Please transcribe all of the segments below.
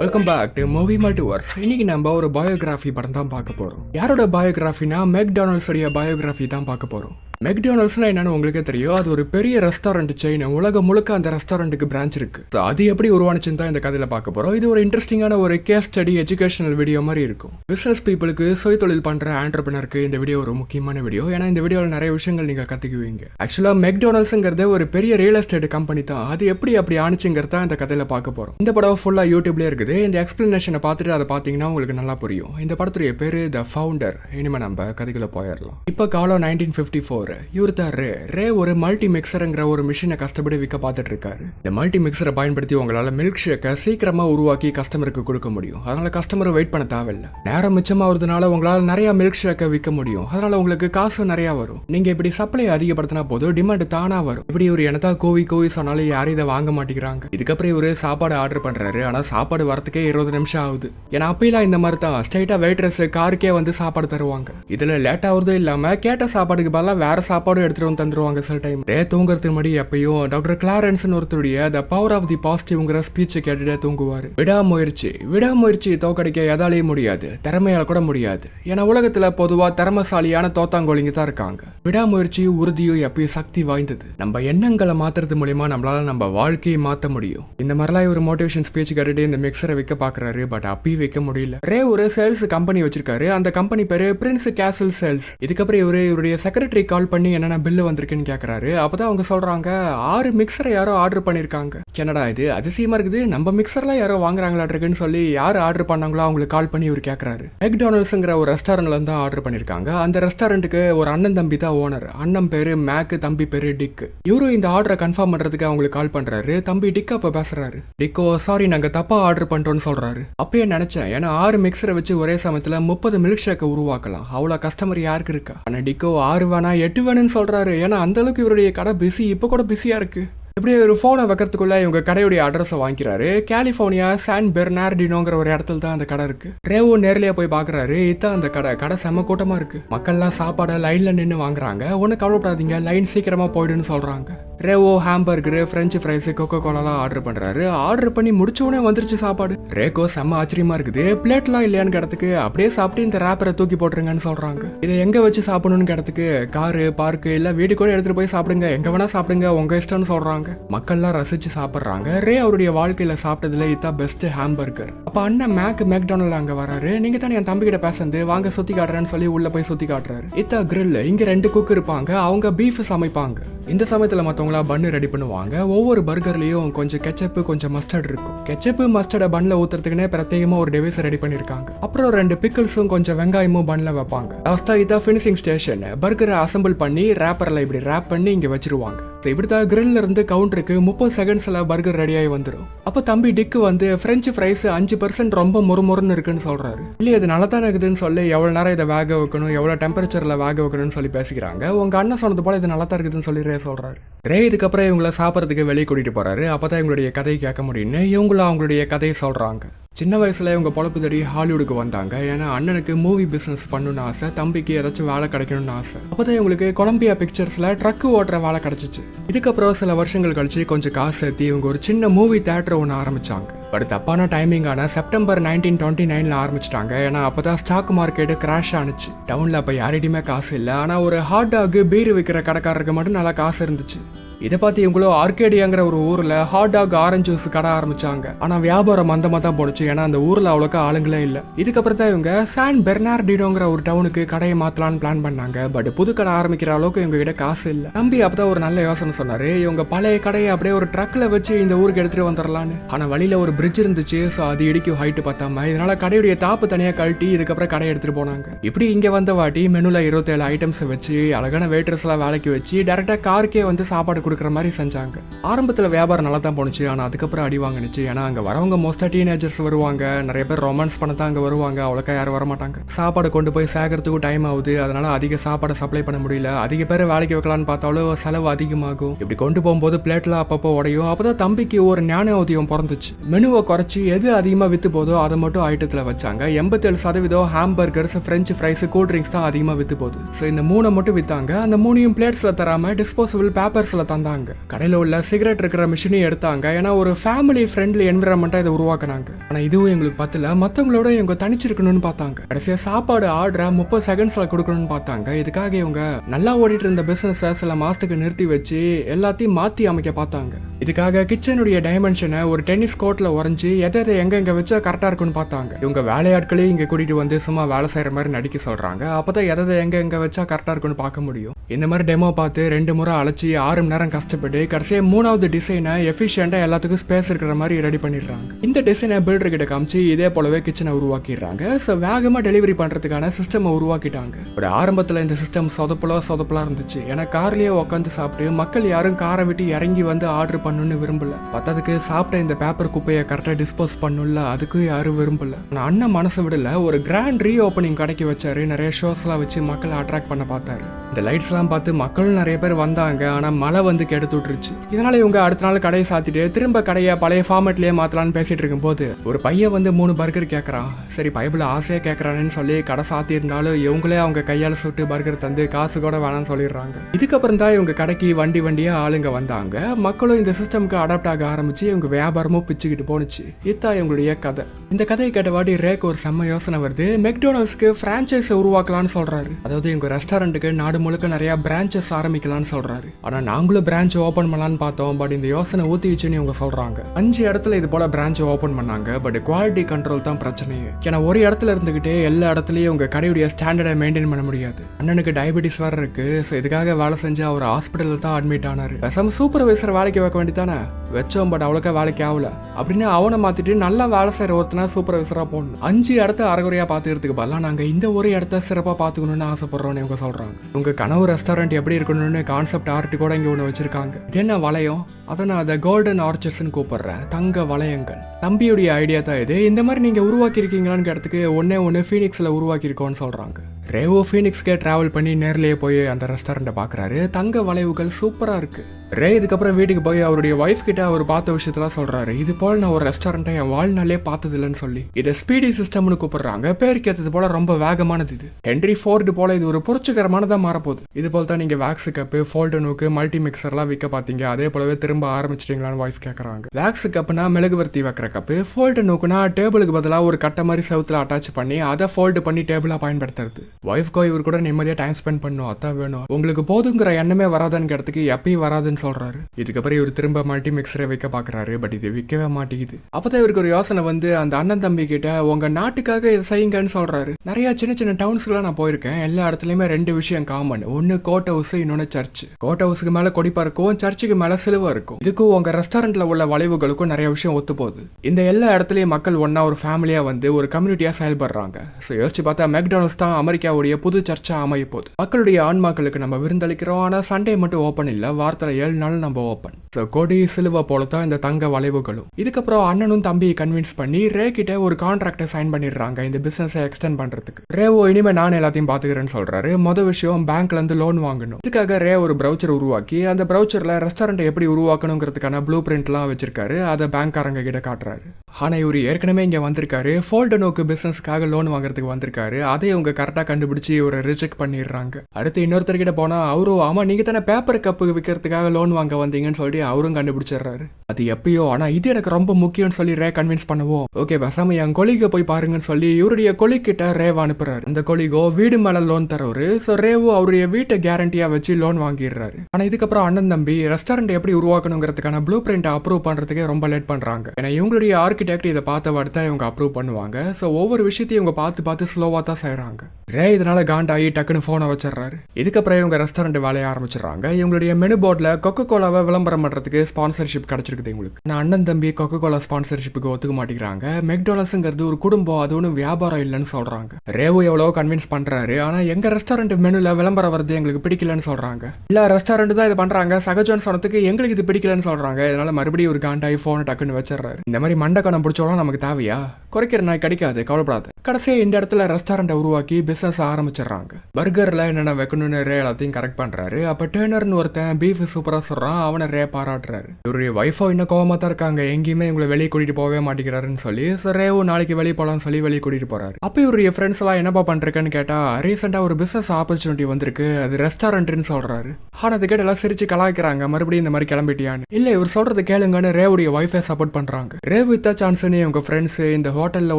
Welcome back to movie multiverse இன்னைக்கு நம்ம ஒரு பயோகிராஃபி படம் தான் பார்க்க போறோம். யாரோட பயோகிராஃபினா மெக்டானல்ட்ஸ் உடைய பயோகிராஃபி தான் பார்க்க போறோம். மெக்டானல்ட்ஸ்னா என்னன்னு உங்களுக்கே தெரியும். அது ஒரு பெரிய ரெஸ்டாரண்ட் செயின் உலகம் முழுக்க அந்த ரெஸ்டாரண்ட்டுக்கு பிரான்ச் இருக்கு. அது எப்படி உருவானுச்சுன்னு தான் இந்த கதையில பார்க்க போறோம். இது ஒரு இன்ட்ரெஸ்டிங்கான ஒரு கேஸ் ஸ்டடி எஜுகேஷனல் வீடியோ மாதிரி இருக்கும். பிசினஸ் பீப்புளுக்கு சுய தொழில் பண்ற ஆண்டர்பனருக்கு இந்த வீடியோ ஒரு முக்கியமான வீடியோ ஏன்னா இந்த வீடியோவில் நிறைய விஷயங்கள் நீங்க கத்துக்குவீங்க. ஆக்சுவலா மெக்டோனல்ஸுங்கிறது ஒரு பெரிய ரியல் எஸ்டேட் கம்பெனி தான். அது எப்படி அப்படி ஆணுச்சுங்கிறத இந்த கதையில பார்க்க போறோம். இந்த படம் ஃபுல்லா யூடியூப்லேயே இருக்குது. இந்த எக்ஸ்பிளனேஷனை பார்த்துட்டு அதை பார்த்தீங்கன்னா உங்களுக்கு நல்லா புரியும். இந்த படத்துடைய பேரு த ஃபவுண்டர் இனிமே நம்ம கதைக்குள்ள போயிடலாம். இப்போ காலம் நைன்டீன் ஃபிஃப்டி ஃபோர் இவர் தான் ரே. ரே ஒரு மல்டி மிக்சருங்கிற ஒரு மிஷினை கஷ்டப்பட்டு விற்க பார்த்துட்டு இருக்காரு இந்த மல்டி மிக்சரை பயன்படுத்தி உங்களால மில்க் ஷேக்கை சீக்கிரமா உருவாக்கி கஸ்டமருக்கு கொடுக்க முடியும். அதனால கஸ்டமர் வெயிட் பண்ண தேவையில்ல. நேரம் மிச்சமாகிறதுனால உங்களால நிறைய மில்க் ஷேக்கை விற்க முடியும். அதனால உங்களுக்கு காசு நிறைய வரும். நீங்க இப்படி சப்ளை அதிகப்படுத்தினா போதும் டிமாண்ட் தானா வரும். இப்படி ஒரு எனதா கோவி கோவி சொன்னாலும் யாரும் இதை வாங்க மாட்டேங்கிறாங்க. இதுக்கப்புறம் இவரு சாப்பாடு ஆர்டர் பண்றாரு. ஆனா சாப்பாடு வரதுக்கே இருபது நிமிஷம் ஆகுது. ஏன்னா அப்பெல்லாம் இந்த மாதிரி தான். ஸ்ட்ரைட்டா வெயிட்ரஸ் காருக்கே வந்து சாப்பாடு தருவாங்க. இதுல லேட் ஆகுறதும் இல்லாம கேட்ட சாப்பாடுக்கு பதிலாக வேற சாப்பாடும் எடுத்துட்டு வந்து தந்துருவாங்க சில டைம் டே தூங்குறதுக்கு முன்னாடி எப்பயும் டாக்டர் கிளாரன்ஸ்னு ஒருத்தருடைய த பவர் ஆஃப் தி பாசிட்டிவ்ங்கிற ஸ்பீச்சை கேட்டுட்டே தூங்குவார். விடாமுயற்சி விடாமுயற்சி தோக்கடிக்க எதாலேயும் முடியாது திறமையால கூட முடியாது. ஏன்னா உலகத்துல பொதுவா திறமசாலியான தோத்தாங்கோலிங்க தான் இருக்காங்க. விடாமுயற்சியும் உறுதியும் எப்பயும் சக்தி வாய்ந்தது. நம்ம எண்ணங்களை மாத்துறது மூலியமா நம்மளால நம்ம வாழ்க்கையை மாத்த முடியும். இந்த மாதிரிலாம் ஒரு மோட்டிவேஷன் ஸ்பீச் கேட்டுட்டு இந்த மிக்சரை வைக்க பாக்குறாரு பட் அப்பயும் வைக்க முடியல. ரே ஒரு சேல்ஸ் கம்பெனி வச்சிருக்காரு. அந்த கம்பெனி பேரு பிரின்ஸ் கேசல் சேல்ஸ் இதுக்கப்புறம் இவரு இவருடைய செக்ரட்டரி கால் பண்ணி என்னென்ன பில்லு வந்திருக்குன்னு கேட்குறாரு அப்போ தான் அவங்க சொல்கிறாங்க ஆறு மிக்சரை யாரோ ஆர்டர் பண்ணியிருக்காங்க என்னடா இது? அதிசயமாக இருக்குது. நம்ம மிக்சர்லாம் யாரோ வாங்குறாங்களாட்ருக்குன்னு சொல்லி யார் ஆர்டர் பண்ணாங்களோ அவங்களுக்கு கால் பண்ணி இவர் கேட்குறாரு மெக்டானல்ஸுங்கிற ஒரு ரெஸ்டாரண்ட்ல தான் ஆர்டர் பண்ணியிருக்காங்க அந்த ரெஸ்டாரண்ட்டுக்கு ஒரு அண்ணன் தம்பி தான் ஓனர் அண்ணன் பேர் மேக்கு தம்பி பேரு டிக் இவரும் இந்த ஆர்டரை கன்ஃபார்ம் பண்ணுறதுக்கு அவங்களுக்கு கால் பண்ணுறாரு தம்பி டிக் அப்போ பேசுகிறாரு டிக்கோ சாரி நாங்கள் தப்பாக ஆர்டர் பண்ணிட்டோம்னு சொல்கிறாரு அப்பயே நினச்சேன் ஏன்னா ஆறு மிக்சரை வச்சு ஒரே சமயத்தில் முப்பது மில்க் ஷேக்கை உருவாக்கலாம். அவ்வளோ கஸ்டமர் யாருக்கு இருக்கா? ஆனால் டிக்கோ ஆறு வேணா எட்டு வேணும்னு சொல்கிறாரு ஏன்னா அந்த அளவுக்கு இவருடைய கடை பிஸி இப்போ கூட பிஸியாக இருக்குது இப்படி ஒரு ஃபோனை வைக்கிறதுக்குள்ள இவங்க கடையுடைய அட்ரஸை வாங்கிக்கிறாரு. கலிஃபோர்னியா சான் பெர்னார்டினோங்கிற ஒரு இடத்துல தான் அந்த கடை இருக்கு. ரேவோ நேர்லயே போய் பாக்குறாரு. இதான் அந்த கடை கடை செம கூட்டமா இருக்கு. மக்கள்லாம் சாப்பாடை லைன்ல நின்று வாங்குறாங்க. ஒன்றும் கவலைப்படாதீங்க லைன் சீக்கிரமா போயிடுன்னு சொல்றாங்க. ரேவோ ஹாம்பர்கரு ஃப்ரெஞ்சு ஃப்ரைஸ் கொக்கோ கோலாலாம் ஆர்டர் பண்றாரு. ஆர்டர் பண்ணி முடிச்ச உடனே வந்துருச்சு சாப்பாடு. ரேக்கோ செம்ம ஆச்சரியமா இருக்குது. பிளேட்லாம் இல்லையான்னு கிடத்துக்கு அப்படியே சாப்பிட்டு இந்த ரேப்பரை தூக்கி போட்டுருங்கன்னு சொல்றாங்க. இதை எங்க வச்சு சாப்பிடணும்னு கிடத்துக்கு காரு பார்க்கு இல்ல வீடு கூட எடுத்துட்டு போய் சாப்பிடுங்க. எங்க வேணா சாப்பிடுங்க உங்க இஷ்டம்னு சொல்றாங்க. மக்கள்லாம் ரசிச்சு சாப்பிட்றாங்க. ரே அவருடைய வாழ்க்கையில சாப்பிட்டதுல இதான் பெஸ்ட் ஹாம்பர்கர் அப்ப அண்ணன் மேக் மேக்டொனல் அங்க வராரு. நீங்க தானே என் தம்பி கிட்ட பேசுறது வாங்க சுத்தி காட்டுறேன்னு சொல்லி உள்ள போய் சுத்தி காட்டுறாரு. இத்தா கிரில் இங்க ரெண்டு குக் இருப்பாங்க. அவங்க பீஃப் சமைப்பாங்க. இந்த சமயத்துல மத்தவங்களா பண்ணு ரெடி பண்ணுவாங்க. ஒவ்வொரு பர்கர்லயும் கொஞ்சம் கெச்சப்பு கொஞ்சம் மஸ்டர்ட் இருக்கும். கெச்சப்பு மஸ்டர்டை பன்ல ஊத்துறதுக்குன்னே பிரத்யேகமா ஒரு டிவைஸ் ரெடி பண்ணிருக்காங்க. அப்புறம் ரெண்டு பிக்கிள்ஸும் கொஞ்சம் வெங்காயமும் பன்ல வைப்பாங்க. லாஸ்டா இதான் ஃபினிஷிங் ஸ்டேஷன் பர்கரை அசம்பிள் பண்ணி ரேப்பர்ல இப்படி ரேப் பண்ணி இங்க வச்சிருவாங்க. இப்படி தான் கிரில்ல இருந்து கவுண்டருக்கு முப்பது செகண்ட்ஸில் பர்கர் ரெடியாகி வந்துடும் அப்போ தம்பி டிக்கு வந்து ஃப்ரெஞ்சு ஃப்ரைஸ் அஞ்சு பர்சன்ட் ரொம்ப முறுமுறுன்னு இருக்குன்னு சொல்கிறாரு இல்லையா இது நல்லா தானே இருக்குதுன்னு சொல்லி. எவ்வளோ நேரம் இதை வேக வைக்கணும்? எவ்வளோ டெம்பரேச்சரில் வேக வைக்கணும்னு சொல்லி பேசிக்கிறாங்க. உங்கள் அண்ணன் சொன்னது போல் இது நல்லா தான் இருக்குதுன்னு சொல்லி ரே சொல்கிறாரு ரே இதுக்கப்புறம் இவங்கள சாப்பிட்றதுக்கு வெளியே கூட்டிகிட்டு போகிறாரு அப்போ தான் இவங்களுடைய கதையை கேட்க முடியும்னு இவங்களும் அவங்களுடைய கதையை சொல்கிறாங்க சின்ன வயசில் இவங்க பொழப்பு தேடி ஹாலிவுடுக்கு வந்தாங்க. ஏன்னா அண்ணனுக்கு மூவி பிஸ்னஸ் பண்ணணும்னு ஆசை தம்பிக்கு ஏதாச்சும் வேலை கிடைக்கணும்னு ஆசை. அப்பதான் இவங்களுக்கு கொலம்பியா பிக்சர்ஸில் ட்ரக் ஓட்டுற வேலை கிடைச்சிச்சு. இதுக்கப்புறம் சில வருஷங்கள் கழிச்சு கொஞ்சம் காசு சேர்த்து இவங்க ஒரு சின்ன மூவி தேட்டர் ஒன்று ஆரம்பித்தாங்க பட் தப்பான டைமிங்கான செப்டம்பர் நைன்டீன் டுவெண்ட்டி நைனில் ஆரம்பிச்சிட்டாங்க. ஏன்னா அப்போ தான் ஸ்டாக் மார்க்கெட்டு கிராஷ் ஆனிச்சு டவுனில் அப்போ யாரிடையுமே காசு இல்லை. ஆனால் ஒரு ஹாட் டாக் பீர் விற்கிற கடைக்காரருக்கு மட்டும் நல்லா காசு இருந்துச்சு. இதை பார்த்து இவங்களும் ஆர்கேடியாங்கிற ஒரு ஊரில் ஹாட் டாக் ஆரஞ்சு ஜூஸ் கடை ஆரம்பிச்சாங்க. ஆனால் வியாபாரம் மந்தமாக தான் போனுச்சு. ஏன்னா அந்த ஊரில் அவ்வளோக்கா ஆளுங்களே இல்லை. இதுக்கப்புறம் தான் இவங்க சான் பெர்னார்டினோங்கிற ஒரு டவுனுக்கு கடையை மாற்றலான்னு பிளான் பண்ணாங்க. பட் புது கடை ஆரம்பிக்கிற அளவுக்கு இவங்க கிட்ட காசு இல்லை. தம்பி அப்போதான் ஒரு நல்ல யோசனை சொன்னார். இவங்க பழைய கடையை அப்படியே ஒரு ட்ரக்கில் வச்சு இந்த ஊருக்கு எடுத்துகிட்டு வந்துடலான்னு ஆனால் வழியில் ஒரு பிரிட்ஜ் இருந்துச்சு ஸோ அது இடிக்கும் ஹைட்டு பார்த்தாம இதனால கடையுடைய தாப்பு தனியாக கழட்டி இதுக்கப்புறம் கடை எடுத்துட்டு போனாங்க. இப்படி இங்கே வந்த வாட்டி மெனுல இருபத்தேழு ஐட்டம்ஸை வச்சு அழகான வெயிட்ரஸ்லாம் வேலைக்கு வச்சு டேரெக்டாக காருக்கே வந்து சாப்பாடு கொடுக்குற மாதிரி செஞ்சாங்க. ஆரம்பத்தில் வியாபாரம் நல்லா தான் போணுச்சு ஆனால் அதுக்கப்புறம் அடி வாங்கினுச்சு. ஏன்னா அங்கே வரவங்க மோஸ்ட்டாக டீனேஜர்ஸ் வருவாங்க. நிறைய பேர் ரொமான்ஸ் பண்ண தான் அங்கே வருவாங்க. அவ்வளோக்கா யாரும் வர மாட்டாங்க சாப்பாடு கொண்டு போய் சேர்க்கறதுக்கும் டைம் ஆகுது. அதனால அதிக சாப்பாடை சப்ளை பண்ண முடியல. அதிக பேர் வேலைக்கு வைக்கலான்னு பார்த்தாலும் செலவு அதிகமாகும். இப்படி கொண்டு போகும்போது பிளேட்லாம் அப்பப்போ உடையும். அப்போதான் தம்பிக்கு ஒரு ஞான உதயம் பிறந்துச்சு. மெனு மெனுவை குறைச்சி எது அதிகமாக விற்று போதோ அதை மட்டும் ஐட்டத்தில் வச்சாங்க. எண்பத்தேழு சதவீதம் hamburgers french fries cool drinks தான் அதிகமாக வித்து போகுது. ஸோ இந்த மூணை மட்டும் விற்றாங்க அந்த மூணையும் பிளேட்ஸில் தராமல் டிஸ்போசபிள் பேப்பர்ஸில் தந்தாங்க. கடையில் உள்ள சிகரெட் இருக்கிற மிஷினையும் எடுத்தாங்க. ஏன்னா ஒரு ஃபேமிலி ஃப்ரெண்ட்லி என்விரான்மெண்ட்டாக இதை உருவாக்குனாங்க. ஆனால் இதுவும் எங்களுக்கு பத்தல. மற்றவங்களோட இவங்க தனிச்சிருக்கணும்னு பார்த்தாங்க. கடைசியாக சாப்பாடு ஆர்டரை முப்பது செகண்ட்ஸில் கொடுக்கணும்னு பார்த்தாங்க. இதுக்காக இவங்க நல்லா ஓடிட்டு இருந்த பிஸ்னஸை சில மாதத்துக்கு நிறுத்தி வச்சு எல்லாத்தையும் மாற்றி அமைக்க பார்த்தாங்க. இதுக்காக கிச்சனுடைய டைமென்ஷனை ஒரு டென்னிஸ் கோர்ட்டில் உறைஞ்சி எதை எதை எங்கெங்கே எங்கே வச்சா கரெக்டாக இருக்குன்னு பார்த்தாங்க. இவங்க வேலையாட்களையும் இங்கே கூட்டிகிட்டு வந்து சும்மா வேலை செய்கிற மாதிரி நடிக்க சொல்கிறாங்க அப்போ தான் எதை எதை எங்கே எங்கே வச்சா கரெக்டாக இருக்குன்னு பார்க்க முடியும். இந்த மாதிரி டெமோ பார்த்து ரெண்டு முறை அழைச்சி ஆறு மணி நேரம் கஷ்டப்பட்டு கடைசியாக மூணாவது டிசைனை எஃபிஷியண்டாக எல்லாத்துக்கும் ஸ்பேஸ் இருக்கிற மாதிரி ரெடி பண்ணிடுறாங்க. இந்த டிசைனை பில்டர் கிட்ட காமிச்சு இதே போலவே கிச்சனை உருவாக்கிடுறாங்க. ஸோ வேகமாக டெலிவரி பண்ணுறதுக்கான சிஸ்டமை உருவாக்கிட்டாங்க. ஒரு ஆரம்பத்தில் இந்த சிஸ்டம் சொதப்பலாக சொதப்பலா இருந்துச்சு. ஏன்னா கார்லேயே உட்காந்து சாப்பிட்டு மக்கள் யாரும் காரை விட்டு இறங்கி வந்து ஆர்டர் பண்ணணும்னு விரும்பல. பத்ததுக்கு சாப்பிட்ட இந்த பேப்பர் குப்பையை கரெக்டாக டிஸ்போஸ் பண்ணும்ல அதுக்கும் யாரும் விரும்பல. ஆனால் அண்ணன் மனசை விடல ஒரு கிராண்ட் ரீ ஓப்பனிங் கடைக்கு வச்சாரு. நிறைய ஷோஸ்லாம் வச்சு மக்களை அட்ராக்ட் பண்ண பார்த்தாரு. இந்த லைட்ஸ்லாம் பார்த்து மக்களும் நிறைய பேர் வந்தாங்க ஆனால் மழை வந்து கெடுத்து விட்டுருச்சு. இதனால இவங்க அடுத்த நாள் கடையை சாத்திட்டு திரும்ப கடையை பழைய ஃபார்மேட்லேயே மாற்றலான்னு பேசிட்டு இருக்கும்போது ஒரு பையன் வந்து மூணு பர்கர் கேட்கறான் சரி பைபிள் ஆசையாக கேட்கறானேன்னு சொல்லி கடை சாத்தி இருந்தாலும் இவங்களே அவங்க கையால் சுட்டு பர்கர் தந்து காசு கூட வேணாம்னு சொல்லிடுறாங்க. இதுக்கப்புறம் தான் இவங்க கடைக்கு வண்டி வண்டியாக ஆளுங்க வந்தாங்க. மக்களும் இந்த சிஸ்டம்க்கு அடாப்ட் ஆக ஆரம்பிச்சு இவங்க வியாபாரமும் பிச்சுக்கிட்டு போணுச்சு. இதான் இவங்களுடைய கதை. இந்த கதையை கேட்டவாடி ரேக் ஒரு செம்ம யோசனை வருது. மெக்டோனல்ஸ்க்கு பிரான்ச்சைஸை உருவாக்கலாம்னு சொல்றாரு. அதாவது இவங்க ரெஸ்டாரண்ட்டுக்கு நாடு முழுக்க நிறைய பிரான்ச்சஸ் ஆரம்பிக்கலாம்னு சொல்றாரு. ஆனா நாங்களும் பிரான்ச் ஓபன் பண்ணலாம்னு பார்த்தோம். பட் இந்த யோசனை ஊத்திச்சுன்னு இவங்க சொல்றாங்க. அஞ்சு இடத்துல இது போல பிரான்ச் ஓபன் பண்ணாங்க. பட் குவாலிட்டி கண்ட்ரோல் தான் பிரச்சனையே. ஏன்னா ஒரு இடத்துல இருந்துகிட்டே எல்லா இடத்துலயும் உங்க கடையுடைய ஸ்டாண்டர்டை மெயின்டைன் பண்ண முடியாது. அண்ணனுக்கு டயபெட்டிஸ் வேற இருக்கு. ஸோ இதுக்காக வேலை செஞ்சு அவர் ஹாஸ்பிட்டலில் தான் அட்மிட் ஆனார். சம் சூப்பர்வைசர் வேலைக்கு வைக்க வேண்டிய தானே வச்சோம் பட் அவ்வளோக்கா வேலைக்கு ஆகல. அப்படின்னு அவனை மாற்றிட்டு நல்லா வேலை செய்கிற ஒருத்தனா சூப்பர்வைசராக போடணும். அஞ்சு இடத்த அரைகுறையாக பார்த்துக்கிறதுக்கு பதிலாக நாங்கள் இந்த ஒரு இடத்த சிறப்பாக பார்த்துக்கணும்னு ஆசைப்படுறோம்னு இவங்க சொல்கிறாங்க உங்கள் கனவு ரெஸ்டாரண்ட் எப்படி இருக்கணும்னு கான்செப்ட் ஆர்ட் கூட இங்கே ஒன்று வச்சுருக்காங்க. இது என்ன வளையம்? அதை நான் அதை கோல்டன் ஆர்ச்சர்ஸ்னு கூப்பிடுறேன். தங்க வளையங்கள். தம்பியுடைய ஐடியா தான் இது. இந்த மாதிரி நீங்கள் உருவாக்கியிருக்கீங்களான்னு கேட்டதுக்கு ஒன்னே ஒன்று ஃபீனிக்ஸில் உருவாக்கியிருக்கோன்னு சொல்கிறாங்க ரேவோ ஃபீனிக்ஸ்க்கே ட்ராவல் பண்ணி நேர்லேயே போய் அந்த ரெஸ்டாரண்ட்டை பார்க்குறாரு. தங்க வளைவுகள் சூப்பராக இருக்குது ரே இதுக்கப்புறம் வீட்டுக்கு போய் அவருடைய ஒய்ஃப் கிட்ட அவர் பார்த்த விஷயத்தெல்லாம் சொல்றாரு. இது போல நான் ஒரு ரெஸ்டாரண்ட்டை என் வாழ்நாளே பார்த்தது இல்லைன்னு சொல்லி. இதை ஸ்பீடி சிஸ்டம்னு கூப்பிடுறாங்க. பேருக்கு ஏற்றது போல ரொம்ப வேகமானது இது. ஹென்ரி ஃபோர்டு போல இது ஒரு புரட்சிகரமானதா மாறப்போகுது. இது போல தான் நீங்க வேக்ஸ் கப்பு ஃபோல்டு நோக்கு மல்டி மிக்சர்லாம் விற்க பார்த்தீங்க அதே போலவே திரும்ப ஆரம்பிச்சிட்டீங்களான்னு ஒய்ஃப் கேட்குறாங்க வேக்ஸ் கப்புனா மெழுகுவர்த்தி வைக்கிற கப்பு ஃபோல்டு நோக்குனா டேபிளுக்கு பதிலாக ஒரு கட்டை மாதிரி செவுத்துல அட்டாச் பண்ணி அதை ஃபோல்டு பண்ணி டேபிளாக பயன்படுத்துறது. ஒய்ஃப்கோ இவர் கூட நிம்மதியாக டைம் ஸ்பெண்ட் பண்ணும். அதான் வேணும். உங்களுக்கு போதுங்கிற எண்ணமே வராதுன்னு இடத்துக்கு எப்பயும் வராதுன்னு சொல்றாரு. இதுக்கப்புறம் இவர் திரும்ப மல்டி மிக்சரை வைக்க பார்க்குறாரு பட் இது விற்கவே மாட்டேங்குது. அப்பதான் இவருக்கு ஒரு யோசனை வந்து அந்த அண்ணன் தம்பி கிட்ட உங்க நாட்டுக்காக இதை செய்யுங்கன்னு சொல்றாரு. நிறைய சின்ன சின்ன டவுன்ஸ்க்குலாம் நான் போயிருக்கேன். எல்லா இடத்துலையுமே ரெண்டு விஷயம் காமன் ஒன்னு கோட் ஹவுஸ் இன்னொன்னு சர்ச் கோட் ஹவுஸுக்கு மேலே கொடிப்பா இருக்கும் சர்ச்சுக்கு மேலே சிலுவை இருக்கும். இதுக்கும் உங்க ரெஸ்டாரண்ட்டில் உள்ள வளைவுகளுக்கும் நிறைய விஷயம் ஒத்து போகுது. இந்த எல்லா இடத்துலையும் மக்கள் ஒன்றா ஒரு ஃபேமிலியாக வந்து ஒரு கம்யூனிட்டியாக செயல்படுறாங்க. ஸோ யோசிச்சு பார்த்தா மெக்டானல்ஸ் தான் அமெரிக்காவுடைய புது சர்ச்சாக அமைய போகுது. மக்களுடைய ஆன்மாக்களுக்கு நம்ம விருந்தளிக்கிறோம். ஆனால் சண்டே மட்டும் ஓப்பன் இல்லை. வாரத்துல ஏழு நாள் நம்ம ஓப்பன் ஸோ கொடி சிலுவை போல தான் இந்த தங்க வளைவுகளும். இதுக்கப்புறம் அண்ணனும் தம்பியை கன்வின்ஸ் பண்ணி ரே கிட்ட ஒரு கான்ட்ராக்டை சைன் பண்ணிடுறாங்க இந்த பிசினஸை எக்ஸ்டெண்ட் பண்றதுக்கு. ரேவோ இனிமே நான் எல்லாத்தையும் பார்த்துக்கிறேன்னு சொல்றாரு. மொதல் விஷயம் பேங்க்ல இருந்து லோன் வாங்கணும். இதுக்காக ரே ஒரு ப்ரௌச்சர் உருவாக்கி அந்த ப்ரௌச்சர்ல ரெஸ்டாரண்ட் எப்படி உருவாக்கணுங்கிறதுக்கான ப்ளூ பிரிண்ட்லாம் வச்சிருக்காரு. அதை பேங்க்காரங்க கிட்ட காட்டுறாரு. ஆனா இவர் ஏற்கனவே இங்க வந்திருக்காரு. ஃபோல்டு நோக்கு பிசினஸ்க்காக லோன் வாங்குறதுக்கு வந்திருக்காரு. அதை இவங்க கரெக்டா கண்டுபிடிச்சு இவரை ரிஜெக்ட் பண்ணிடுறாங்க. அடுத்து இன்னொருத்தர்கிட்ட போனா அவரும் ஆமா நீங்க தானே பேப்பர் கப்பு விற்கிறதுக்காக லோன் வாங்க வந்தீங்கன்னு சொல்லிட்டு அவரும் கண்டுபிடிச்சிடுறாரு. அது எப்பயோ ஆனா இது எனக்கு ரொம்ப முக்கியம்னு சொல்லி ரே கன்வின்ஸ் பண்ணுவோம். ஓகே பசாம என் கொலிக்கு போய் பாருங்கன்னு சொல்லி இவருடைய கொலிக்கிட்ட ரேவ் அனுப்புறாரு. அந்த கொலிகோ வீடு மேல லோன் தரவரு ஸோ ரேவு அவருடைய வீட்டை கேரண்டியா வச்சு லோன் வாங்கிடுறாரு. ஆனா இதுக்கப்புறம் அண்ணன் தம்பி ரெஸ்டாரண்ட் எப்படி உருவாக்கணுங்கிறதுக்கான ப்ளூ பிரிண்ட் அப்ரூவ் பண்றதுக்கே ரொம்ப லேட் பண்றாங்க. ஏன்னா இவங்களுடைய ஆர்கிடெக்ட் இதை பார்த்த வடுத்தா இவங்க அப்ரூவ் பண்ணுவாங்க. ஸோ ஒவ்வொரு விஷயத்தையும் இவங்க பார்த்து பார்த்து ஸ்லோவா தான் செய்கிறாங்க ரே இதனால காண்டாகி டக்குன்னு ஃபோனை வச்சிடுறாரு. இதுக்கப்புறம் இவங்க ரெஸ்டாரண்ட் வேலைய ஆரம்பிச்சிடுறாங்க. இவங்களுடைய மெனு போர்டில் கொக்கோ கோலாவை விளம்பரம் பண்ணுறதுக்கு ஸ்பான்சர்ஷிப் கிடைச்சிருக்குது உங்களுக்கு நான் அண்ணன் தம்பி கொக்கோ கோலா ஸ்பான்சர்ஷிப்புக்கு ஒத்துக்க மாட்டேங்கிறாங்க. மெக்டோனல்ஸ்ங்கிறது ஒரு குடும்பம் அது ஒன்றும் வியாபாரம் இல்லைன்னு சொல்கிறாங்க ரேவு எவ்வளோ கன்வின்ஸ் பண்ணுறாரு ஆனால் எங்கள் ரெஸ்டாரண்ட் மெனுவில் விளம்பரம் வருது எங்களுக்கு பிடிக்கலன்னு சொல்கிறாங்க இல்லை ரெஸ்டாரண்ட் தான் இது பண்ணுறாங்க சகஜோன்னு சொன்னதுக்கு எங்களுக்கு இது பிடிக்கலன்னு சொல்கிறாங்க இதனால் மறுபடியும் ஒரு காண்டாகி ஃபோனை டக்குன்னு வச்சிடுறாரு. இந்த மாதிரி மண்டக்கணம் பிடிச்சோலாம் நமக்கு தேவையா? குறைக்கிற நாய் கிடைக்காது கவலைப்படாது. கடைசியாக இந்த இடத்துல ரெஸ்டாரண்ட்டை உருவாக்கி பிசினஸ் ஆரம்பிச்சிடுறாங்க. பர்கர்ல என்னென்ன வைக்கணும்னு ரே எல்லாத்தையும் கரெக்ட் பண்றாரு. அப்போ டேர்னர்னு ஒருத்தன் பீஃப் சூப்பர் சூப்பரா சொல்றான் அவனை ரே பாராட்டுறாரு. இவருடைய ஒய்ஃபோ இன்னும் கோவமா தான் இருக்காங்க. எங்கேயுமே இவங்களை வெளியே கூட்டிகிட்டு போகவே மாட்டேங்கிறாருன்னு சொல்லி ஸோ ரேவும் நாளைக்கு வெளியே போகலான்னு சொல்லி வெளியே கூட்டிட்டு போறாரு. அப்போ இவருடைய ஃப்ரெண்ட்ஸ் எல்லாம் என்னப்பா பண்றேன்னு கேட்டா ரீசெண்டாக ஒரு பிசினஸ் ஆப்பர்ச்சுனிட்டி வந்திருக்கு. அது ரெஸ்டாரண்ட்டுன்னு சொல்றாரு. ஆனால் அது கேட்டு எல்லாம் சிரிச்சு கலாய்க்கிறாங்க. மறுபடியும் இந்த மாதிரி கிளம்பிட்டியான்னு. இல்ல இவர் சொல்றது கேளுங்கன்னு ரேவுடைய ஒய்ஃபை சப்போர்ட் பண்றாங்க. ரே வித்தா சான்ஸ்னு உங்க ஃப்ரெண்ட்ஸ் இந்த ஹோட்டல்ல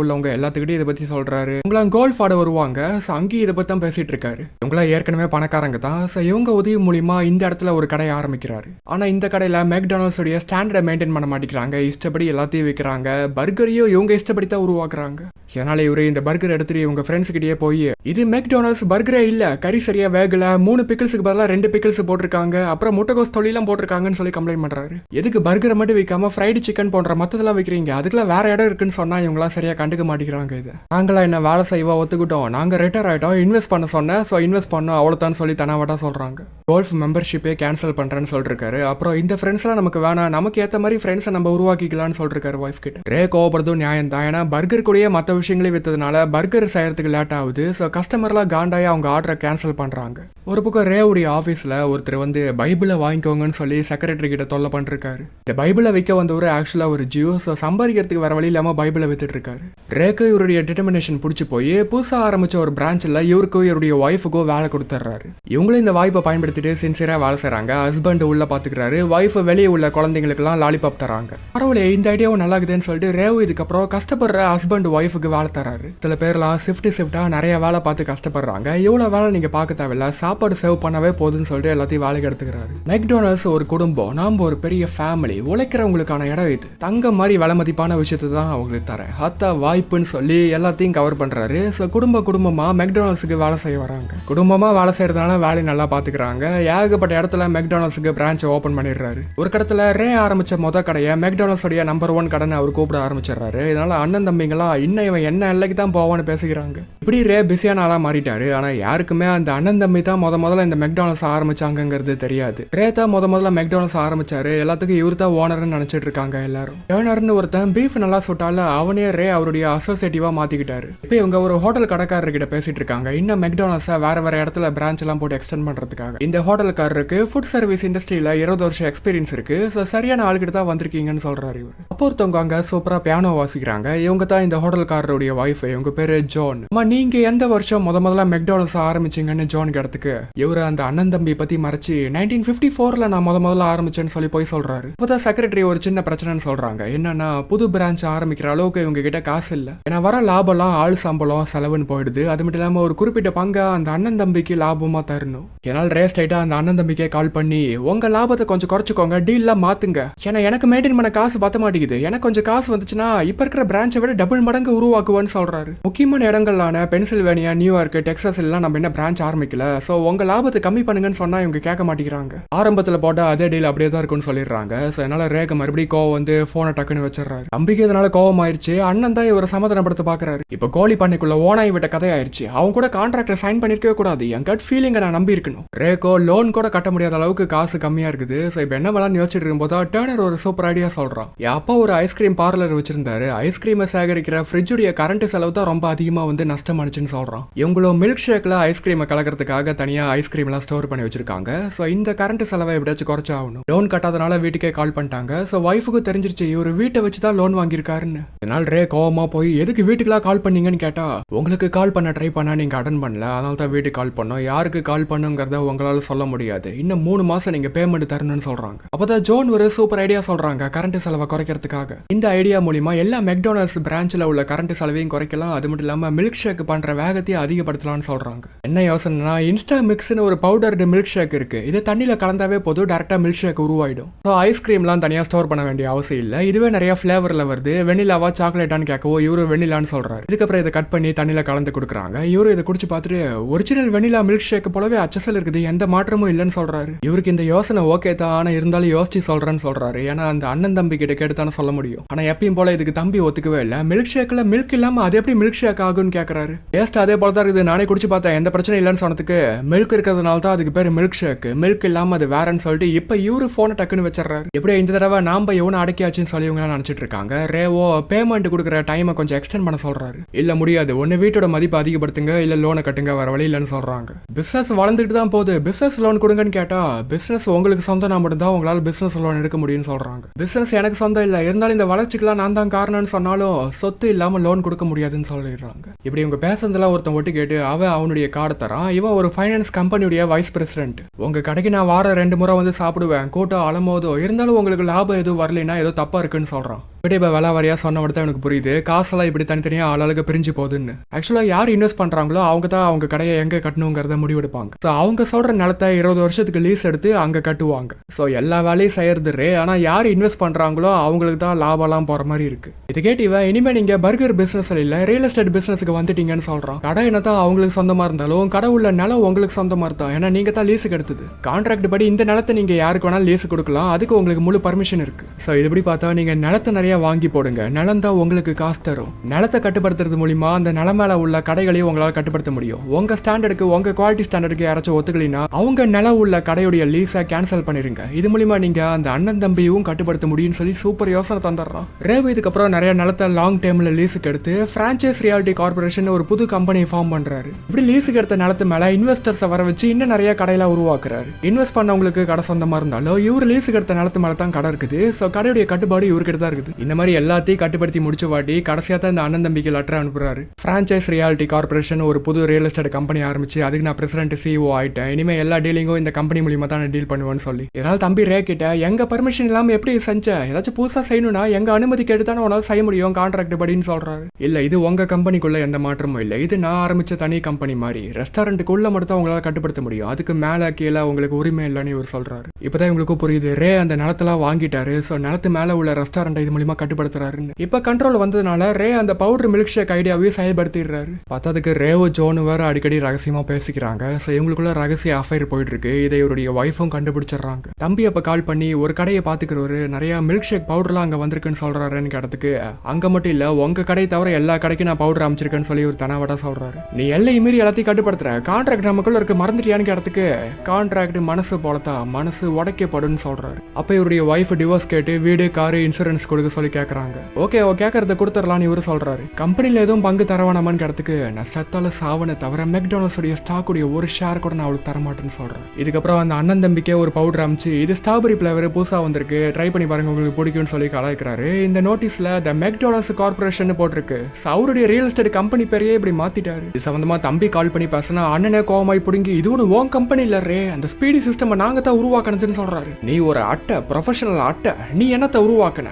உள்ளவங்க எல்லாத்துக்கிட்டையும் இதை பத்தி சொல்றாரு. இவங்களாம் கோல்ஃப் ஆட வருவாங்க. ஸோ அங்கேயும் இதை பத்தி தான் பேசிட்டு இருக்காரு. இவங்களாம் ஏற்கனவே பணக்காரங்க தான். ஸோ இவங்க உதவி மூலிமா இந்த இடத்துல ஒரு கடை கடையை விற்கிறாரு ஆனா இந்த கடையில மெக்டானல்ஸ் உடைய ஸ்டாண்டர்டை மெயின்டைன் பண்ண மாட்டேங்கிறாங்க. இஷ்டப்படி எல்லாத்தையும் விற்கிறாங்க பர்கரையும் இவங்க இஷ்டப்படி தான் உருவாக்குறாங்க. அதனால இவரு இந்த பர்கர் எடுத்துட்டு இவங்க ஃப்ரெண்ட்ஸ்கிட்டயே போய் இது மெக்டானல்ஸ் பர்கரே இல்லை. கறி சரியா வேகல. மூணு பிக்கிள்ஸுக்கு பதிலாக ரெண்டு பிக்கிள்ஸ் போட்டிருக்காங்க. அப்புறம் முட்டைகோஸ் தொழிலாம் போட்டிருக்காங்கன்னு சொல்லி கம்ப்ளைண்ட் பண்றாரு. எதுக்கு பர்கரை மட்டும் விற்காம ஃப்ரைடு சிக்கன் போன்ற மத்ததெல்லாம் விற்கிறீங்க அதுக்கெல்லாம் வேற இடம் இருக்குன்னு சொன்னால் இவங்களாம் சரியா கண்டுக்க மாட்டேங்கிறாங்க இது. நாங்களாம் என்ன வேலை செய்வா ஒத்துக்கிட்டோம். நாங்கள் ரிட்டையர் ஆகிட்டோம் இன்வெஸ்ட் பண்ண சொன்னேன். ஸோ இன்வெஸ்ட் பண்ணோம். அவ்வளோதான் சொல்லி தனாவட்டா சொல்றாங்க. கோல்ஃப் மெம்பர்ஷிப்பே கேன்சல் பண்ணுறேன்னு சொல்லிருக்காரு. அப்புறம் இந்த ஃப்ரெண்ட்ஸ்லாம் நமக்கு வேணாம். நமக்கு ஏற்ற மாதிரி ஃப்ரெண்ட்ஸை நம்ம உருவாக்கிக்கலாம்னு சொல்லிருக்காரு ஒய்ஃப் கிட்ட. ரே கோவப்படுறதும் நியாயம் தான். ஏன்னா பர்கர் கூடயே மற்ற விஷயங்களையும் வித்ததுனால பர்கர் செய்யறதுக்கு லேட் ஆகுது. ஸோ கஸ்டமர்லாம் காண்டாயி அவங்க ஆர்டரை கேன்சல் பண்றாங்க. ஒரு பக்கம் ரேவுடைய ஆஃபீஸில் ஒருத்தர் வந்து பைபிளை வாங்கிக்கோங்கன்னு சொல்லி செக்ரட்டரி கிட்ட தொல்லை பண்ணிருக்காரு இந்த பைபிளை விற்க வந்தவர் ஆக்சுவலாக ஒரு ஜியோ ஸோ சம்பாதிக்கிறதுக்கு வர வழி இல்லாமல் பைபிளை வித்துட்டு இருக்காரு. ரேக்கு இவருடைய டிட்டர்மினேஷன் பிடிச்சி போய் புதுசாக ஆரம்பிச்ச ஒரு பிரான்ச்சில் இவருக்கும் இவருடைய ஒய்ஃபுக்கும் வேலை கொடுத்துட்றாரு. இவங்களும் இந்த வாய்ப்பை பயன்படுத்திட்டு சின்சியராக வேலை செய்கிறாங்க ஹஸ்பண்ட் உள்ள பார்த்துக்கிறாரு ஒய்ஃப் வெளியே உள்ள குழந்தைங்களுக்குலாம் லாலிபாப் தராங்க. பரவாயில்ல இந்த ஐடியாவும் நல்லா இருக்குதுன்னு சொல்லிட்டு ரேவு இதுக்கப்புறம் கஷ்டப்படுற ஹஸ்பண்ட் ஒய்ஃபுக்கு வேலை தராரு. சில பேர்லாம் ஷிஃப்ட் ஷிஃப்டாக நிறைய வேலை பார்த்து கஷ்டப்படுறாங்க. இவ்வளோ வேலை நீங்கள் பார்க்க தேவையில்ல. சாப்பாடு சேவ் பண்ணவே போதுன்னு சொல்லிட்டு எல்லாத்தையும் வேலைக்கு எடுத்துக்கிறாரு. மெக்டோனல்ஸ் ஒரு குடும்பம். நாம் ஒரு பெரிய ஃபேமிலி உழைக்கிறவங்களுக்கான இடம் இது. தங்க மாதிரி விலை மதிப்பான விஷயத்தை தான் அவங்களுக்கு தரேன். அத்தா வாய்ப்புன்னு சொல்லி எல்லாத்தையும் கவர் பண்ணுறாரு ஸோ குடும்ப குடும்பமாக மெக்டோனல்ஸுக்கு வேலை செய்ய வராங்க. குடும்பமாக வேலை செய்கிறதுனால வேலையை நல்லா பார்த்துக்கிறாங்க. ஏகப்பட்ட இடத்துல மெக்டோனல்ஸுக்கு பிரான்ச்சை ஓபன் பண்ணிடுறாரு. ஒரு கடத்துல ரே ஆரம்பிச்ச மொத கடையை மெக்டானல்ஸ் உடைய நம்பர் ஒன் கடனை அவர் கூப்பிட ஆரம்பிச்சிடுறாரு. இதனால அண்ணன் தம்பிங்களாம் இன்னும் இவன் என்ன எல்லைக்கு தான் போவான்னு பேசிக்கிறாங்க. இப்படி ரே பிஸியான ஆளா மாறிட்டாரு. ஆனா யாருக்குமே அந்த அண்ணன் தம்பி தான் முத முதல்ல இந்த மெக்டானல்ஸ் ஆரம்பிச்சாங்கங்கிறது தெரியாது. ரே தான் முத முதல்ல மெக்டானல்ஸ் ஆரம்பிச்சாரு. எல்லாத்துக்கும் இவர் தான் ஓனர்னு நினைச்சிட்டு இருக்காங்க எல்லாரும். டேர்னர்னு ஒருத்தன் பீஃப் நல்லா சுட்டால அவனே ரே அவருடைய அசோசியேட்டிவா மாத்திக்கிட்டாரு. இப்போ இவங்க ஒரு ஹோட்டல் கடைக்காரர்கிட்ட பேசிட்டு இருக்காங்க. இன்னும் மெக்டானல்ஸை வேற வேற இடத்துல பிரான்ச் எல்லாம் போட்டு எக்ஸ்டெண்ட் பண்றதுக்காக. இந்த ஹோட்டல்காரருக்கு ஃபுட் சர்வீஸ் இண்டஸ்ட்ரியில் இருபது வருஷம் எக்ஸ்பீரியன்ஸ் இருக்கு. ஸோ சரியான ஆளுகிட்ட தான் வந்திருக்கீங்கன்னு சொல்றாரு இவர். அப்போ ஒருத்தவங்க அங்க சூப்பரா பியானோ வாசிக்கிறாங்க. இவங்க தான் இந்த ஹோட்டல்காரருடைய ஒய்ஃப் இவங்க பேரு ஜோன். அம்மா நீங்க எந்த வருஷம் முத முதல்ல மெக்டானல்ஸ் ஆரம்பிச்சீங்கன்னு ஜோன் இடத்துக்கு இவர் அந்த அண்ணன் தம்பி பத்தி மறைச்சு நைன்டீன் ஃபிஃப்டி ஃபோர்ல நான் முத முதல்ல ஆரம்பிச்சேன்னு சொல்லி போய் சொல்றாரு. இப்போதான் செக்ரட்டரி ஒரு சின்ன பிரச்சனைன்னு சொல்றாங்க. என்னன்னா புது பிரான்ச் ஆரம்பிக்கிற அளவுக்கு இவங்க கிட்ட காசு இல்ல. ஏன்னா வர லாபம்லாம் ஆள் சம்பளம் செலவுன்னு போயிடுது. அது மட்டும் இல்லாம ஒரு குறிப்பிட்ட பங்கை அந்த அண்ணன் தம்பிக்கு லாபமா தரணும். என்னால் ரேஸ்ட் ஆயிட்டா அந்த அண்ணன் தம்பிக்கே கால் பண்ணி உங்க லாபத்தை கொஞ்சம் குறைச்சிக்கோங்க டீல்லாம் மாத்துங்க. ஏன்னா எனக்கு மெயின்டைன் பண்ண காசு பத்த மாட்டேங்குது. எனக்கு கொஞ்சம் காசு வந்துச்சுன்னா இப்ப இருக்கிற பிரான்ச்சை விட டபுள் மடங்கு உருவாக்குவேன்னு சொல்றாரு. முக்கியமான இடங்களான பென்சில்வேனியா நியூயார்க் டெக்ஸாஸ் எல்லாம் நம்ம என்ன பிரான்ச் ஆரம்பிக்கல? சோ உங்க லாபத்தை கம்மி பண்ணுங்கன்னு சொன்னா இவங்க கேட்க மாட்டேங்கிறாங்க. ஆரம்பத்துல போட்டால் அதே டீல் அப்படியே தான் இருக்கும்னு சொல்லிடுறாங்க. சோ என்னால ரேக மறுபடியும் கோவம் வந்து போனை டக்குன்னு வச்சிடுறாரு. தம்பிக்கு இதனால கோவம் ஆயிருச்சு அண்ணன் தான் இவரை சமாதானப்படுத்த பாக்குறாரு. இப்ப கோழி பண்ணைக்குள்ள ஓனாய் விட்ட கதையாயிருச்சு. அவங்க கூட கான்ட்ராக்டர் சைன் பண்ணிருக்கவே கூடாது. என் கட் ஃபீலிங்கை நான் நம்பி இருக்கணும் ரேகோ லோன் கூட கட்ட முடியாத அளவுக்கு காசு கம்மியா இருக்குது. ஸோ இப்போ என்ன பண்ணலாம்னு யோசிச்சுட்டு இருக்கும்போது டேர்னர் ஒரு சூப்பர் ஐடியா சொல்றான் என் அப்பா ஒரு ஐஸ்கிரீம் பார்லர் வச்சிருந்தாரு. ஐஸ்கிரீமை சேகரிக்கிற ஃப்ரிட்ஜுடைய கரண்ட் செலவு தான் ரொம்ப அதிகமா வந்து நஷ்டமானுச்சுன்னு சொல்றான். இவங்களோ மில்க் ஷேக்ல ஐஸ்கிரீமை கலக்கிறதுக்காக தனியா ஐஸ்கிரீம்லாம் ஸ்டோர் பண்ணி வச்சிருக்காங்க. ஸோ இந்த கரண்ட் செலவை எப்படியாச்சும் குறைச்சாகணும். லோன் கட்டாதனால வீட்டுக்கே கால் பண்ணிட்டாங்க. ஸோ ஒய்ஃபுக்கு தெரிஞ்சிருச்சு இவர் வீட்டை வச்சு தான் லோன் வாங்கியிருக்காருன்னு. இதனால் ரே கோவமா போய் எதுக்கு வீட்டுக்குலாம் கால் பண்ணீங்கன்னு கேட்டா உங்களுக்கு கால் பண்ண ட்ரை பண்ணா நீங்க அட்டன் பண்ணல. அதனால தான் வீட்டுக்கு கால் பண்ணோம். யாருக்கு கால் பண்ணுங்கிறத உங்களால சொல்ல முடியாது. இன்னும் மூணு மாசம் நீங்க பேமெண்ட் தரணும்னு சொல்றாங்க. அப்பதான் ஜோன் ஒரு சூப்பர் ஐடியா சொல்றாங்க கரண்ட் செலவை குறைக்கிறதுக்காக. இந்த ஐடியா மூலியமா எல்லா மெக்டோனல்ஸ் பிரான்ச்ல உள்ள கரண்ட் செலவையும் குறைக்கலாம். அது மட்டும் இல்லாம மில்க் ஷேக் பண்ற வேகத்தையும் அதிகப்படுத்தலாம்னு சொல்றாங்க. என்ன யோசனைனா இன்ஸ்டா மிக்ஸ்னு ஒரு பவுடர்டு மில்க் ஷேக் இருக்கு. இது தண்ணியில கலந்தாவே போதும் டேரக்டா மில்க் ஷேக் உருவாயிடும். ஸோ ஐஸ்கிரீம்லாம் தனியா ஸ்டோர் பண்ண வேண்டிய அவசியம் இல்லை. இதுவே நிறைய ஃபிளேவர்ல வருது. வெனிலாவா சாக்லேட்டான்னு கேட்கவோ இவரு வெனிலான்னு சொல்றாரு. இதுக்கப்புறம் இதை கட் பண்ணி தண்ணியில கலந்து கொடுக்குறாங்க. இவரு இதை குடிச்சு பார்த்துட்டு ஒரிஜினல் வெனிலா மில்க் ஷேக் போலவே அச்சசல் இருக்குது. எந்த மாற்றமும் இல்லைன்னு சொல்றாரு. இவருக்கு இந்த யோசனை ஓகே தான் ஆனா இருந்தாலும் யோசிச்சு சொல்றேன்னு சொல்றாரு. ஏன்னா அந்த அண்ணன் தம்பி கிட்ட கேட்டுத்தானே சொல்ல முடியும். ஆனா எப்பயும் போல இதுக்கு தம்பி ஒத்துக்கவே இல்லை. மில்க் ஷேக்ல மில்க் இல்லாமல் அது எப்படி மில்க் ஷேக் ஆகும்னு கேட்குறாரு டேஸ்ட் அதே போல தான் இருக்குது. நானே குடிச்சு பார்த்தேன். எந்த பிரச்சனையும் இல்லைன்னு சொன்னதுக்கு மில்க் இருக்கிறதுனால தான் அதுக்கு பேர் மில்க் ஷேக் மில்க் இல்லாம அது வேறன்னு சொல்லிட்டு இப்ப இவரு ஃபோனை டக்குன்னு வச்சிடறாரு. எப்படியோ இந்த தடவை நாம எவனை அடக்கியாச்சுன்னு சொல்லி இவங்களாம் நினைச்சிட்டு இருக்காங்க. ரேவோ பேமெண்ட் கொடுக்குற டைமை கொஞ்சம் எக்ஸ்டெண்ட் பண்ண சொல்றாரு. இல்லை முடியாது. ஒன்னு வீட்டோட மதிப்பு அதிகப்படுத்துங்க. இல்ல லோனை கட்டுங்க. வர வழி இல்லைன்னு சொல்றாங்க. பிசினஸ் வளர்ந்துட்டு தான் போகுது. பிசினஸ் லோன் கொடுங்கன்னு கேட்டா பிசினஸ் பிஸ்னஸ் உங்களுக்கு சொந்தம்னா மட்டும்தான் உங்களால் பிஸ்னஸ் லோன் எடுக்க முடியும்னு சொல்றாங்க. பிஸ்னஸ் எனக்கு சொந்தம் இல்லை. இருந்தாலும் இந்த வளர்ச்சிக்கெல்லாம் நான் தான் காரணம்னு சொன்னாலும் சொத்து இல்லாமல் லோன் கொடுக்க முடியாதுன்னு சொல்லிடுறாங்க. இப்படி இவங்க பேசுறதெல்லாம் ஒருத்தன் ஒட்டு கேட்டு அவன் அவனுடைய கார்டை தரான். இவன் ஒரு ஃபைனான்ஸ் கம்பெனியுடைய வைஸ் பிரசிடென்ட் உங்க கடைக்கு நான் வாரம் ரெண்டு முறை வந்து சாப்பிடுவேன். கூட்டம் அலமோதோ இருந்தாலும் உங்களுக்கு லாபம் எதுவும் வரலைன்னா ஏதோ தப்பாக இருக்குன்னு சொல்கிறான் இப்படி இப்போ வேலை வரையா சொன்ன மட்டும் தான் எனக்கு புரியுது. காசெல்லாம் இப்படி தனித்தனியாக ஆளாளுக்கு பிரிஞ்சு போகுதுன்னு. ஆக்சுவலாக யார் இன்வெஸ்ட் பண்ணுறாங்களோ அவங்க தான் அவங்க கடையை எங்கே கட்டணுங்கிறத முடிவெடுப்பாங்க. ஸோ அவங்க சொல்கிற நிலத்தை இருபது வருஷத்துக்கு லீஸ் எடுத்து அங்கே கட்டுவாங்க. ஸோ எல்லா வேலையும் செய்யறது ரே. ஆனால் யார் இன்வெஸ்ட் பண்ணுறாங்களோ அவங்களுக்கு தான் லாபம்லாம் போகிற மாதிரி இருக்குது இது கேட்டு இவன் இனிமேல் நீங்கள் பர்கர் பிஸ்னஸ் இல்லை ரியல் எஸ்டேட் பிஸ்னஸுக்கு வந்துட்டீங்கன்னு சொல்கிறான் கடை என்ன தான் அவங்களுக்கு சொந்தமாக இருந்தாலும் கடை உள்ள நிலம் உங்களுக்கு சொந்தமாக இருந்தா ஏன்னா நீங்கள் தான் லீஸுக்கு எடுத்தது. கான்ட்ராக்ட் படி இந்த நிலத்தை நீங்கள் யாருக்கு வேணாலும் லீஸு கொடுக்கலாம். அதுக்கு உங்களுக்கு முழு பர்மிஷன் இருக்குது ஸோ இதுபடி பார்த்தா நீங்கள் நிலத்தை நிறைய வாங்கி போடுங்க. நிலம் தான் உங்களுக்கு காசு தரும். நிலத்தை கட்டுப்படுத்துறது மூலியமா அந்த நிலம் மேல உள்ள கடைகளையும் உங்களால் கட்டுப்படுத்த முடியும். உங்க ஸ்டாண்டர்டுக்கு உங்க குவாலிட்டி ஸ்டாண்டர்டுக்கு யாராச்சும் ஒத்துக்கலைன்னா அவங்க நிலம் உள்ள கடையுடைய லீஸை கேன்சல் பண்ணிருங்க. இது மூலியமா நீங்க அந்த அண்ணன் தம்பியும் கட்டுப்படுத்த முடியும்னு சொல்லி சூப்பர் யோசனை தந்துடுறோம். ரேவு இதுக்கப்புறம் நிறைய நிலத்தை லாங் டேர்ம்ல லீஸுக்கு எடுத்து பிரான்ச்சைஸ் ரியாலிட்டி கார்பரேஷன் ஒரு புது கம்பெனியை ஃபார்ம் பண்றாரு. இப்படி லீஸுக்கு எடுத்த நிலத்து மேல இன்வெஸ்டர்ஸை வர வச்சு இன்னும் நிறைய கடையில உருவாக்குறாரு. இன்வெஸ்ட் பண்ணவங்களுக்கு கடை சொந்தமா இருந்தாலும் இவர் லீஸுக்கு எடுத்த நிலத்து மேல தான் கடை இருக்குது. ஸோ கடையுடைய கட்டுப்பாடு இவர்கிட்ட தான் இருக்குது. இந்த மாதிரி எல்லாத்தையும் கட்டுப்படுத்தி முடிச்ச வாட்டி கடைசியாக தான் இந்த அண்ணன் தம்பிக்கு லெட்டர் அனுப்புறாரு. ஃப்ரான்ச்சைஸ் ரியாலிட்டி கார்பரேஷன் ஒரு புது ரியல் எஸ்டேட் கம்பெனி ஆரம்பிச்சு அதுக்கு நான் பிரசிடென்ட் சிஓ ஆயிட்டேன். இனிமேல் எல்லா டீலிங்கும் இந்த கம்பெனி மூலியமா தான் நான் டீல் பண்ணுவேன்னு சொல்லி. இதனால் தம்பி ரே கிட்ட எங்க பர்மிஷன் இல்லாமல் எப்படி செஞ்ச? ஏதாச்சும் புதுசாக செய்யணும்னா எங்க அனுமதி கேட்டு தானே உன்னால செய்ய முடியும் கான்ட்ராக்ட் படின்னு சொல்றாரு. இல்ல இது உங்க கம்பெனிக்குள்ள எந்த மாற்றமும் இல்லை. இது நான் ஆரம்பிச்ச தனி கம்பெனி மாதிரி. ரெஸ்டாரண்ட்டுக்குள்ள மட்டும் தான் உங்களால் கட்டுப்படுத்த முடியும். அதுக்கு மேலே கீழே உங்களுக்கு உரிமை இல்லைன்னு இவர் சொல்றாரு. இப்பதான் உங்களுக்கு புரியுது. ரே அந்த நிலத்தெல்லாம் வாங்கிட்டாரு. ஸோ நிலத்து மேலே உள்ள ரெஸ்டாரண்ட் இது மூலியமா கட்டுப்படுத்துறாருன்னு. இப்போ கண்ட்ரோல் வந்ததுனால ரே அந்த பவுடர் மில்க் ஷேக் ஐடியாவையும் செயல்படுத்திடுறாரு பார்த்ததுக்கு ரேவோ ஜோனு வேற அடிக்கடி ரகசியமா பேசிக்கிறாங்க. ஸோ இவங்களுக்குள்ள ரகசிய அஃபைர் போயிட்டு இருக்கு இதை இவருடைய ஒய்ஃபும் கண்டுபிடிச்சிடுறாங்க. தம்பி அப்போ கால் பண்ணி ஒரு கடையை பார்த்துக்கிறவரு. நிறையா மில்க் ஷேக் பவுடர்லாம் அங்கே வந்திருக்குன்னு சொல்கிறாருன்னு கேட்டதுக்கு அங்கே மட்டும் இல்லை உங்க கடை தவிர எல்லா கடைக்கும் நான் பவுடர் அமைச்சிருக்கேன்னு சொல்லி ஒரு தனவாட சொல்றாரு. நீ எல்லை மீறி எல்லாத்தையும் கட்டுப்படுத்துற. கான்ட்ராக்ட் நமக்குள்ள இருக்க. மறந்துட்டியான்னு கேட்டதுக்கு கான்ட்ராக்ட் மனசு போலத்தான். மனசு உடைக்கப்படும் சொல்றாரு. அப்போ இவருடைய ஒய்ஃப் டிவோர்ஸ் கேட்டு வீடு காரு இன்சூரன்ஸ் கொடுக்க சொல்லி கேட்குறாங்க ஓகே ஓ கேட்கறத கொடுத்துடலான்னு இவரு சொல்றாரு. கம்பெனியில் எதுவும் பங்கு தரவேணாமான்னு கேட்டதுக்கு நான் செத்தால சாவனை தவிர மெக்டானல்ஸுடைய ஸ்டாக்குடைய ஸ்டாக் உடைய ஒரு ஷேர் கூட நான் அவளுக்கு தரமாட்டேன்னு சொல்றேன். இதுக்கப்புறம் அந்த அண்ணன் தம்பிக்கே ஒரு பவுடர் அமைச்சு இது ஸ்ட்ராபெரி ஃப்ளேவர் புதுசாக வந்திருக்கு ட்ரை பண்ணி பாருங்க உங்களுக்கு பிடிக்கும்னு சொல்லி கலாய்க்கிறாரு. இந்த நோட்டீஸில் த மெக்டானல்ஸ் கார்பரேஷன் போட்டிருக்கு. அவருடைய ரியல் எஸ்டேட் கம்பெனி பேரையே இப்படி மாத்திட்டாரு. இது சம்மந்தமாக தம்பி கால் பண்ணி பேசினா அண்ணனே கோவமாய் பிடுங்கி இது ஒன்று ஓன் கம்பெனி இல்ல ரே. அந்த ஸ்பீடி சிஸ்டம் நாங்க தான் உருவாக்கணுச்சுன்னு சொல்கிறாரு நீ ஒரு அட்டை ப்ரொஃபஷனல் அட்டை நீ என்னத்தை உருவாக்குன?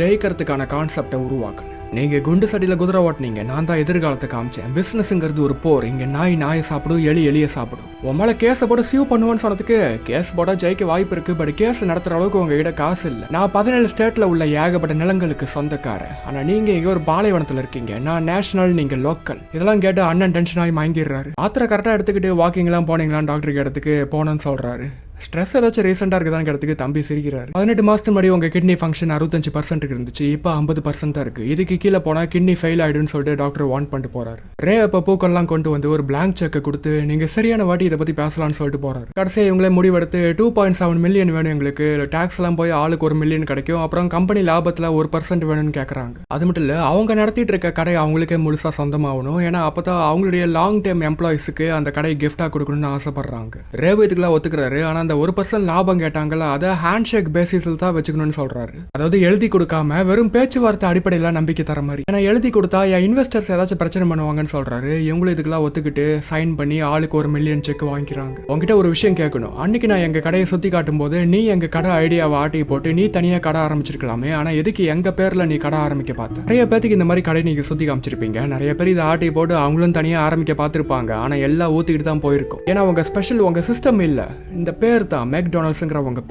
ஜெயிக்கிறதுக்கான கான்செப்டை உருவாக்கணும் நீங்கள் குண்டு சடியில் குதிரை ஓட்டுனீங்க நான் தான் எதிர்காலத்தை காமிச்சேன். பிஸ்னஸுங்கிறது ஒரு போர். இங்கே நாய் நாயை சாப்பிடும் எலி எலிய சாப்பிடும். உன் கேஸை போட சீவ் பண்ணுவேன்னு சொன்னதுக்கு கேஸ் போட ஜெயிக்க வாய்ப்பு இருக்குது பட் கேஸ் நடத்துகிற அளவுக்கு உங்ககிட்ட காசு இல்லை. நான் பதினேழு ஸ்டேட்டில் உள்ள ஏகப்பட்ட நிலங்களுக்கு சொந்தக்காரன். ஆனால் நீங்கள் இங்கே ஒரு பாலைவனத்தில் இருக்கீங்க. நான் நேஷனல் நீங்கள் லோக்கல் இதெல்லாம் கேட்டு அண்ணன் டென்ஷன் ஆகி வாங்கிடுறாரு மாத்திரை கரெக்டாக எடுத்துக்கிட்டு வாக்கிங்லாம் போனீங்களான்னு டாக்டருக்கு இடத்துக்கு போனேன்னு சொல்கிறாரு ஸ்ட்ரெஸ் ஏதாச்சும் ரீசெண்டாக இருக்குதான்னு தம்பி சிரிக்கிறார். பதினெட்டு மாதத்துக்கு முன்னாடி உங்கள் கிட்னி ஃபங்க்ஷன் அறுபத்தஞ்சு பர்சன்ட் இருந்துச்சு. இப்போ ஐம்பது பர்சன்ட் தான் இருக்குது இதுக்கு கீழே போனால் கிட்னி ஃபெயில் ஆகிடும்னு சொல்லிட்டு டாக்டர் வான் பண்ணிட்டு போகிறார் ரே அப்போ பூக்கள்லாம் கொண்டு வந்து ஒரு பிளாங்க் செக்கை கொடுத்து நீங்கள் சரியான வாட்டி இதை பற்றி பேசலாம்னு சொல்லிட்டு போகிறார் கடைசியாக இவங்களே முடிவெடுத்து டூ பாயிண்ட் செவன் மில்லியன் வேணும் எங்களுக்கு. டேக்ஸ்லாம் போய் ஆளுக்கு ஒரு மில்லியன் கிடைக்கும். அப்புறம் கம்பெனி லாபத்தில் ஒரு பர்சன்ட் வேணும்னு கேட்குறாங்க அது மட்டும் இல்லை அவங்க நடத்திட்டு இருக்க கடை அவங்களுக்கே முழுசாக சொந்தமாகணும். ஏன்னா அப்போ தான் அவங்களுடைய லாங் டேர்ம் எம்ப்ளாயிஸுக்கு அந்த கடையை கிஃப்டாக கொடுக்கணும்னு ஆசைப்படுறாங்க. ரேவு இதுக்கெல்லாம் ஒத்துக்கிறாரு. ஆனால் அந்த ஒரு பர்சன்ட் லாபம் கேட்டாங்கல்ல அதை ஹேண்ட் ஷேக் பேசிஸில் தான் வச்சுக்கணும்னு சொல்கிறாரு அதாவது எழுதி கொடுக்காம வெறும் பேச்சுவார்த்தை அடிப்படையில் நம்பிக்கை தர மாதிரி. ஏன்னா எழுதி கொடுத்தா என் இன்வெஸ்டர்ஸ் ஏதாச்சும் பிரச்சனை பண்ணுவாங்கன்னு சொல்கிறாரு இவங்களும் இதுக்கெல்லாம் ஒத்துக்கிட்டு சைன் பண்ணி ஆளுக்கு ஒரு மில்லியன் செக் வாங்கிக்கிறாங்க. உங்ககிட்ட ஒரு விஷயம் கேட்கணும். அன்னைக்கு நான் எங்கள் கடையை சுற்றி காட்டும் போது நீ எங்கள் கடை ஐடியாவை ஆட்டி போட்டு நீ தனியாக கடை ஆரம்பிச்சிருக்கலாமே. ஆனால் எதுக்கு எங்கள் பேரில் நீ கடை ஆரம்பிக்க பார்த்த? நிறைய பேத்துக்கு இந்த மாதிரி கடை நீங்கள் சுற்றி காமிச்சிருப்பீங்க. நிறைய பேர் இதை ஆட்டி போட்டு அவங்களும் தனியாக ஆரம்பிக்க பார்த்துருப்பாங்க. ஆனால் எல்லாம் ஊற்றிக்கிட்டு தான் போயிருக்கும். ஏன்னா உங்கள் ஸ்பெஷல் உங்கள் சிஸ்டம் இல்லை. இந்த பேர் தான் மெக்டொனால்ட்ஸ்ங்கிற உங்க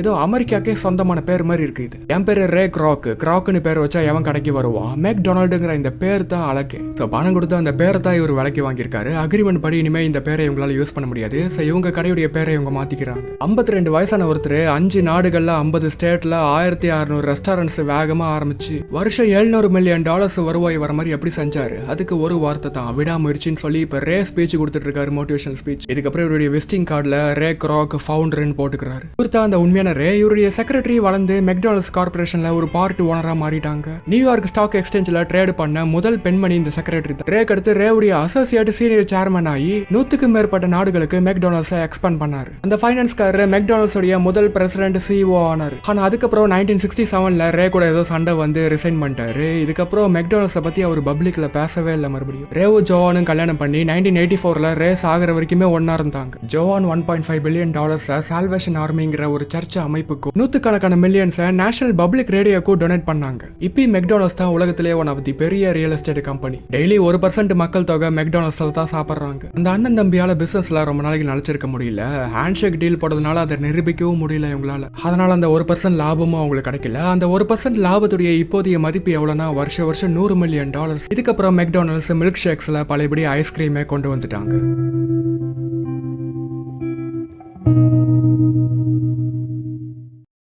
ஏதோ அமெரிக்காக்கே சொந்தமான பேர் மாதிரி இருக்கு இது. என் பேர் ரே கிராக் கிராக்னு பேர் வச்சா எவன் கடைக்கு வருவான் மெக் டொனால்டுங்கிற இந்த பேர் தான் அழகு. ஸோ பணம் கொடுத்து அந்த பேரை தான் இவர் விலைக்கு வாங்கியிருக்காரு. அக்ரிமெண்ட் படி இனிமே இந்த பேரை இவங்களால யூஸ் பண்ண முடியாது. ஸோ இவங்க கடையுடைய பேரை இவங்க மாத்திக்கிறாங்க. ஐம்பத்தி ரெண்டு வயசான ஒருத்தர் அஞ்சு நாடுகள்ல ஐம்பது ஸ்டேட்ல ஆயிரத்தி அறுநூறு ரெஸ்டாரண்ட்ஸ் வேகமா ஆரம்பிச்சு வருஷம் எழுநூறு மில்லியன் டாலர்ஸ் வருவாய் வர மாதிரி எப்படி செஞ்சாரு? அதுக்கு ஒரு வார்த்தை தான். விடாமுயற்சின்னு சொல்லி இப்போ ரே ஸ்பீச் கொடுத்துட்டு இருக்காரு மோட்டிவேஷன் ஸ்பீச் இதுக்கப்புறம் இவருடைய விசிட்டிங் கார்டில் ரே கிராக் ஃபவுண்டர்னு போட்டுக்கிறாரு. இவர் தான் அந்த உண்மையான ரே இவருடைய செக்ரட்டரி வளர்ந்து மெக்டானல்ஸ் கார்பரேஷன்ல ஒரு பார்ட் ஓனரா மாறிட்டாங்க. நியூயார்க் ஸ்டாக் எக்ஸ்சேஞ்சில் ட்ரேட் பண்ண முதல் பெண்மணி இந்த செக்ரட்டரி தான். ரேக் அடுத்து ரேவுடைய அசோசியேட் சீனியர் சேர்மன் ஆகி நூத்துக்கும் மேற்பட்ட நாடுகளுக்கு மெக்டானல்ஸ் எக்ஸ்பேண்ட் பண்ணாரு. அந்த ஃபைனான்ஸ்காரர் மெக்டானல்ஸ் உடைய முதல் பிரசிடென்ட் சிஓ ஆனார். ஆனா அதுக்கப்புறம் நைன்டீன் சிக்ஸ்டி செவன்ல ரே கூட ஏதோ சண்டை வந்து ரிசைன் பண்ணிட்டாரு. இதுக்கப்புறம் மெக்டானல்ஸை பத்தி அவர் பப்ளிக்ல பேசவே இல்லை மறுபடியும். ரேவோ ஜோவானும் கல்யாணம் பண்ணி நைன்டீன் எயிட்டி ஃபோர்ல ரேஸ் ஆகிற வரைக்குமே ஒன்னா இருந்தாங்க. Joan one point five billion டாலர்ஸை salvation ஆர்மிங்கிற ஒரு சர்ச் அமைப்புக்கும் நூத்துக்கணக்கான மில்லியன்ஸை நேஷனல் பப்ளிக் ரேடியோக்கும் டொனேட் பண்ணாங்க. இப்போ மெக்டானல்ஸ் தான் உலகத்திலே ஒன் ஆஃப் தி பெரிய ரியல் எஸ்டேட் கம்பெனி டெய்லி ஒரு பர்சன்ட் மக்கள் தொகை மெக்டானல்ஸ்ல தான் சாப்பிட்றாங்க. அந்த அண்ணன் தம்பியால பிசினஸ்ல ரொம்ப நாளைக்கு நினைச்சிருக்க முடியல. ஹேண்ட்ஷேக் டீல் போடுறதுனால அதை நிரூபிக்கவும் முடியல இவங்களால. அதனால அந்த ஒரு பர்சன்ட் லாபமும் அவங்களுக்கு கிடைக்கல. அந்த ஒரு பர்சன்ட் லாபத்துடைய இப்போதைய மதிப்பு எவ்வளோனா வருஷம் வருஷம் நூறு மில்லியன் டாலர்ஸ் இதுக்கப்புறம் மெக்டானல்ஸ் மில்க் ஷேக்ஸ்ல பழையபடி ஐஸ்கிரீமே கொண்டு வந்துட்டாங்க.